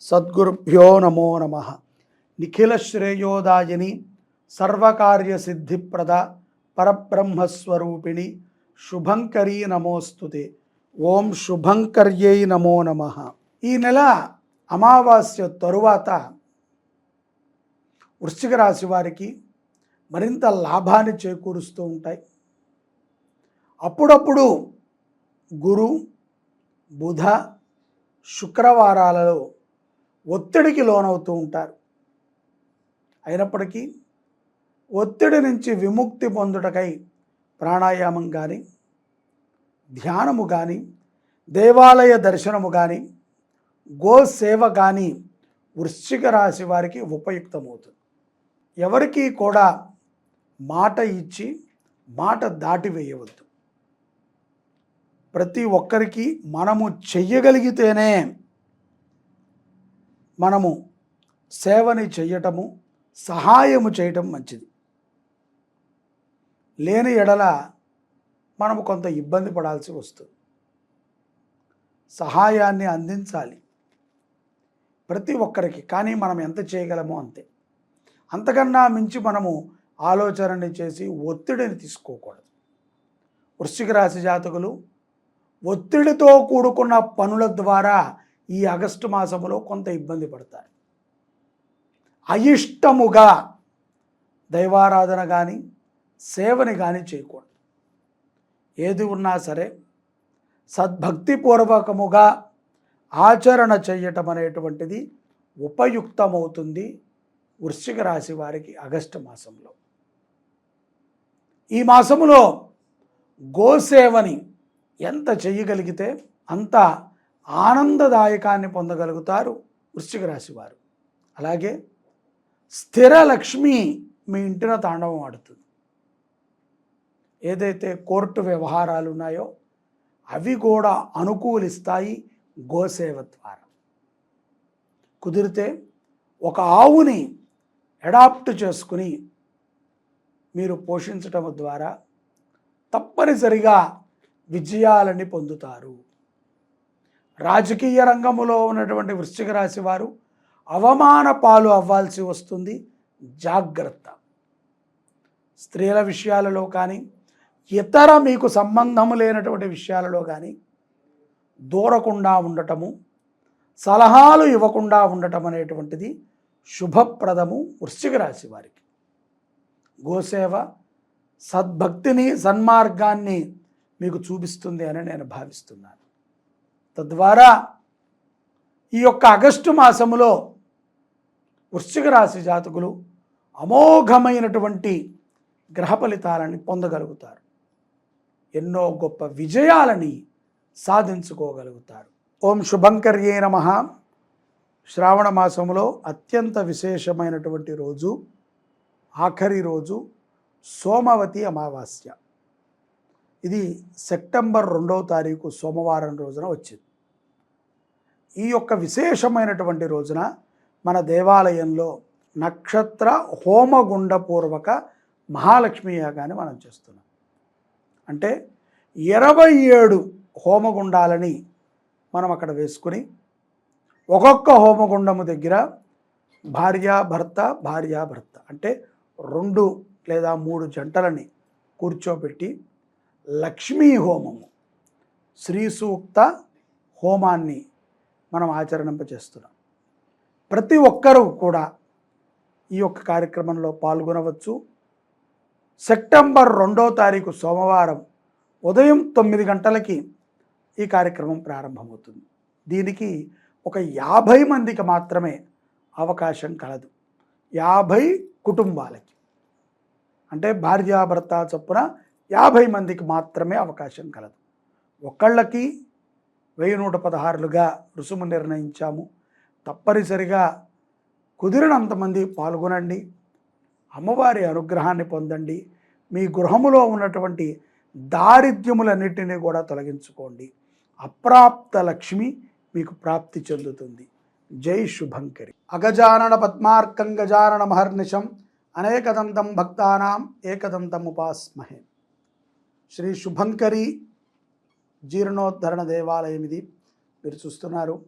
సద్గురుభ్యో నమో నమ. నిఖిల శ్రేయోదాయని సర్వకార్య సిద్ధిప్రద పరబ్రహ్మస్వరూపిణి శుభంకరీ నమోస్తుతే. ఓం శుభంకర్యై నమో నమ. ఈ నెల అమావాస్య తరువాత వృశ్చిక రాశి వారికి మరింత లాభాన్ని చేకూరుస్తూ ఉంటాయి. అప్పుడప్పుడు గురు బుధ శుక్రవారాలలో ఒత్తిడికి లోనవుతూ ఉంటారు. అయినప్పటికీ ఒత్తిడి నుంచి విముక్తి పొందుటకై ప్రాణాయామం కానీ ధ్యానము కానీ దేవాలయ దర్శనము కానీ గోసేవ కానీ వృశ్చిక రాశి వారికి ఉపయుక్తమవుతుంది. ఎవరికి కూడా మాట ఇచ్చి మాట దాటివేయవద్దు ప్రతి ఒక్కరికి మనము చెయ్యగలిగితేనే మనము సేవని చెయ్యటము సహాయము చేయటం మంచిది. లేని ఎడల మనము కొంత ఇబ్బంది పడాల్సి వస్తుంది. సహాయాన్ని అందించాలి. ప్రతి ఒక్కరికి కానీ మనం ఎంత చేయగలమో అంతే. అంతకన్నా మించి మనము ఆలోచనని చేసి ఒత్తిడిని తీసుకోకూడదు. వృశ్చిక రాశి జాతకులు ఒత్తిడితో కూడుకున్న పనుల ద్వారా ఈ ఆగస్టు మాసములో కొంత ఇబ్బంది పడతారు. అయిష్టముగా దైవారాధన కానీ సేవని కానీ చేయకూడదు. ఏది ఉన్నా సరే సద్భక్తిపూర్వకముగా ఆచరణ చేయటం అనేటువంటిది ఉపయుక్తమవుతుంది వృశ్చిక రాశి వారికి ఆగస్టు మాసంలో. ఈ మాసములో గోసేవని ఎంత చేయగలిగితే అంత ఆనందదాయకాన్ని పొందగలుగుతారు వృశ్చిక రాశి వారు. అలాగే స్థిర లక్ష్మి మీ ఇంటిన తాండవం ఆడుతుంది. ఏదైతే కోర్టు వ్యవహారాలు ఉన్నాయో అవి కూడా అనుకూలిస్తాయి గోసేవ ద్వారా. కుదిరితే ఒక ఆవుని అడాప్ట్ చేసుకుని మీరు పోషించటం ద్వారా తప్పనిసరిగా విజయాలని పొందుతారు. రాజకీయ రంగములో ఉన్నటువంటి వృశ్చిక రాశి వారు అవమాన పాలు అవ్వాల్సి వస్తుంది. జాగ్రత్త. స్త్రీల విషయాలలో కానీ ఇతర మీకు సంబంధము లేనటువంటి విషయాలలో కానీ దూరకుండా ఉండటము సలహాలు ఇవ్వకుండా ఉండటం అనేటువంటిది శుభప్రదము వృశ్చిక రాశి వారికి. గోసేవ సద్భక్తిని సన్మార్గాన్ని మీకు చూపిస్తుంది అని నేను భావిస్తున్నాను. తద్వారా ఈ యొక్క ఆగస్టు మాసములో వృశ్చిక రాశి జాతకులు అమోఘమైనటువంటి గ్రహ ఫలితాలని పొందగలుగుతారు. ఎన్నో గొప్ప విజయాలని సాధించుకోగలుగుతారు. ఓం శుభంకర్యే నమ. శ్రావణ మాసంలో అత్యంత విశేషమైనటువంటి రోజు ఆఖరి రోజు సోమవతి అమావాస్య. ఇది సెప్టెంబర్ రెండవ తారీఖు సోమవారం రోజున వచ్చింది. ఈ యొక్క విశేషమైనటువంటి రోజున మన దేవాలయంలో నక్షత్ర హోమగుండపూర్వక మహాలక్ష్మి యాగాన్ని మనం చేస్తున్నాం. అంటే ఇరవై ఏడు హోమగుండాలని మనం అక్కడ వేసుకుని ఒక్కొక్క హోమగుండము దగ్గర భార్యాభర్త భార్యాభర్త అంటే రెండు లేదా మూడు జంటలని కూర్చోబెట్టి లక్ష్మీ హోమము శ్రీ సూక్త హోమాన్ని మనం ఆచరణింపచేస్తున్నాం ప్రతి ఒక్కరూ కూడా ఈ యొక్క కార్యక్రమంలో పాల్గొనవచ్చు. సెప్టెంబర్ రెండో తారీఖు సోమవారం ఉదయం తొమ్మిది గంటలకి ఈ కార్యక్రమం ప్రారంభమవుతుంది. దీనికి ఒక యాభై మందికి మాత్రమే అవకాశం కలదు. యాభై కుటుంబాలకి. అంటే భార్యాభర్త చొప్పున యాభై మందికి మాత్రమే అవకాశం కలదు. ఒకళ్ళకి వెయ్యి నూట పదహారులుగా రుసుము నిర్ణయించాము. తప్పనిసరిగా కుదిరినంతమంది పాల్గొనండి. అమ్మవారి అనుగ్రహాన్ని పొందండి. మీ గృహములో ఉన్నటువంటి దారిద్ర్యములన్నిటినీ కూడా తొలగించుకోండి. అప్రాప్త లక్ష్మి మీకు ప్రాప్తి చెందుతుంది. జై శుభంకరి. అగజానన పద్మార్కం గజానన మహర్నిశం అనేకదంతం భక్తానాం ఏకదంతం ఉపాస్మహే శ్రీ శుభంకరి. జీర్ణోద్ధరణ దేవాలయం ఇది మీరు చూస్తున్నారు.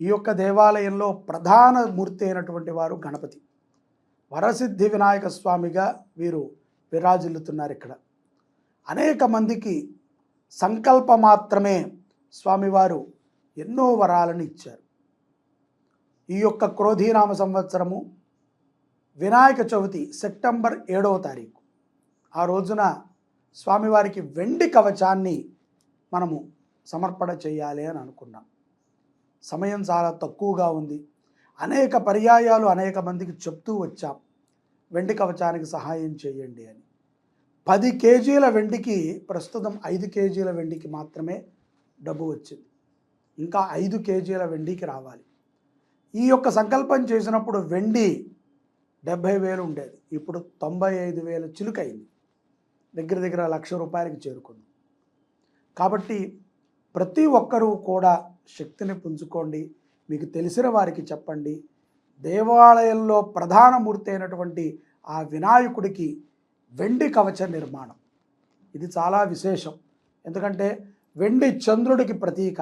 ఈ యొక్క దేవాలయంలో ప్రధాన మూర్తి అయినటువంటి వారు గణపతి. వరసిద్ధి వినాయక స్వామిగా వీరు విరాజిల్లుతున్నారు ఇక్కడ. అనేక మందికి సంకల్ప మాత్రమే స్వామివారు ఎన్నో వరాలను ఇచ్చారు. ఈ యొక్క క్రోధీనామ సంవత్సరము వినాయక చవితి సెప్టెంబర్ ఏడవ తారీఖు. ఆ రోజున స్వామివారికి వెండి కవచాన్ని మనము సమర్పణ చేయాలి అని అనుకున్నాం. సమయం చాలా తక్కువగా ఉంది. అనేక పర్యాయాలు అనేక మందికి చెప్తూ వచ్చాం. వెండి కవచానికి సహాయం చేయండి అని. పది కేజీల వెండికి ప్రస్తుతం ఐదు కేజీల వెండికి మాత్రమే డబ్బు వచ్చింది. ఇంకా ఐదు కేజీల వెండికి రావాలి. ఈ యొక్క సంకల్పం చేసినప్పుడు వెండి డెబ్భై వేలు ఉండేది. ఇప్పుడు తొంభై ఐదు వేలు చిలుకైంది. దగ్గర దగ్గర లక్ష రూపాయలకి చేరుకుంది. కాబట్టి ప్రతి ఒక్కరూ కూడా శక్తిని పుంజుకోండి. మీకు తెలిసిన వారికి చెప్పండి. దేవాలయంలో ప్రధాన మూర్తి అయినటువంటి ఆ వినాయకుడికి వెండి కవచ నిర్మాణం. ఇది చాలా విశేషం. ఎందుకంటే వెండి చంద్రుడికి ప్రతీక.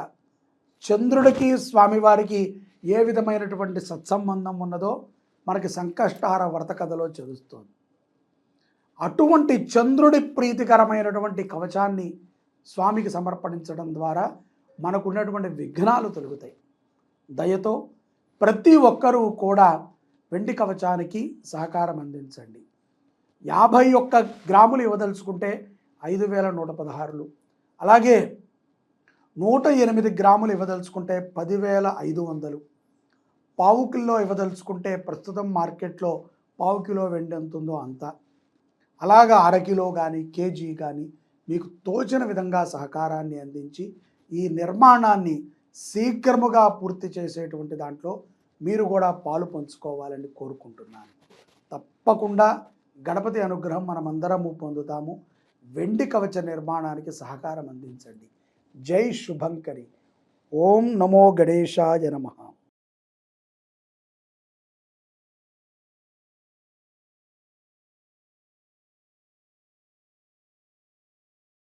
చంద్రుడికి స్వామివారికి ఏ విధమైనటువంటి సత్సంబంధం ఉన్నదో మనకి సంకష్టహార వ్రత కథలో చదువుతోంది. అటువంటి చంద్రుడి ప్రీతికరమైనటువంటి కవచాన్ని స్వామికి సమర్పించడం ద్వారా మనకున్నటువంటి విఘ్నాలు తొలుగుతాయి. దయతో ప్రతి ఒక్కరూ కూడా వెండి కవచానికి సహకారం అందించండి. యాభై ఒక్క గ్రాములు ఇవ్వదలుచుకుంటే ఐదు వేల నూట పదహారులు. అలాగే నూట ఎనిమిది గ్రాములు ఇవ్వదలుచుకుంటే పదివేల ఐదు వందలు. పావు కిలో ఇవ్వదలుచుకుంటే ప్రస్తుతం మార్కెట్లో పావు కిలో వెండి ఎంత ఉందో అంత. అలాగా అరకిలో కానీ కేజీ కానీ మీకు తోచిన విధంగా సహకారాన్ని అందించి ఈ నిర్మాణాన్ని శీఘ్రముగా పూర్తి చేసేటువంటి దాంట్లో మీరు కూడా పాలు పంచుకోవాలని కోరుకుంటున్నాను. తప్పకుండా గణపతి అనుగ్రహం మనమందరము పొందుతాము. వెండి కవచ నిర్మాణానికి సహకారం అందించండి. జై శుభంకరి. ఓం నమో గణేశాయ నమః.